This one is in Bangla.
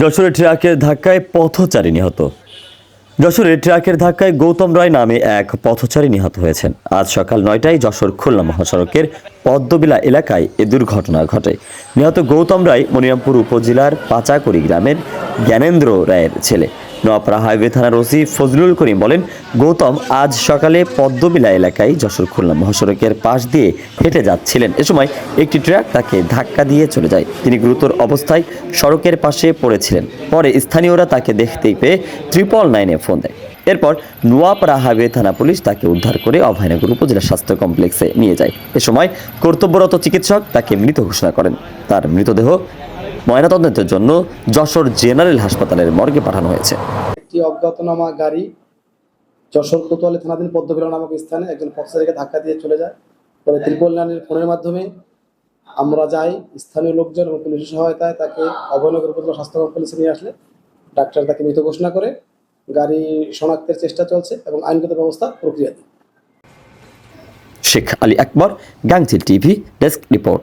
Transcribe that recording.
যশোরে ট্রাকের ধাক্কায় পথচারী নিহত। যশোরে ট্রাকের ধাক্কায় গৌতম রায় নামে এক পথচারী নিহত হয়েছেন। আজ সকাল নয়টায় যশোর খুলনা মহাসড়কের পদ্মবিলা এলাকায় এ দুর্ঘটনা ঘটে। নিহত গৌতম রায় মনিরামপুর উপজেলার পাচাকড়ি গ্রামের জ্ঞানেন্দ্র রায়ের ছেলে। নোয়াপাড়া হাইওয়ে থানার ওসি ফজলুল করিম বলেন, গৌতম আজ সকালে পদ্মবিলা এলাকায় যশোর খুলনা মহাসড়কের পাশ দিয়ে হেঁটে যাচ্ছিলেন। এ সময় একটি ট্রাক তাকে ধাক্কা দিয়ে চলে যায়। তিনি গুরুতর অবস্থায় সড়কের পাশে পড়েছিলেন। পরে স্থানীয়রা তাকে দেখতেই পেয়ে ট্রিপল নাইনে ফোন দেয়। এরপর নোয়াপাড়া হাইওয়ে থানা পুলিশ তাকে উদ্ধার করে অভয়নগর উপজেলা স্বাস্থ্য কমপ্লেক্সে নিয়ে যায়। এ সময় কর্তব্যরত চিকিৎসক তাকে মৃত ঘোষণা করেন। তার মৃতদেহ ময়নাতদন্তের জন্য যশোর জেনারেল হাসপাতালের মর্গে পাঠানো হয়েছে। একটি অজ্ঞাতনামা গাড়ি যশোর কোতোয়ালি থানাধীন পদ্মবিলা নামক স্থানে একজন পথচারীকে ধাক্কা দিয়ে চলে যায়। পরে ত্রিপল নানের ফোনের মাধ্যমে আমরা যাই স্থানীয় লোকজন এবং পুলিশের সহায়তায় তাকে অভয়নগর উপজেলা স্বাস্থ্য কমপ্লেক্সে নিয়ে আসলে। ডাক্তার তাকে মৃত ঘোষণা করে গাড়ি শনাক্তের চেষ্টা চলছে এবং আইনগত ব্যবস্থা প্রক্রিয়াধীন। Sheikh Ali Akbar Gangchil TV desk report.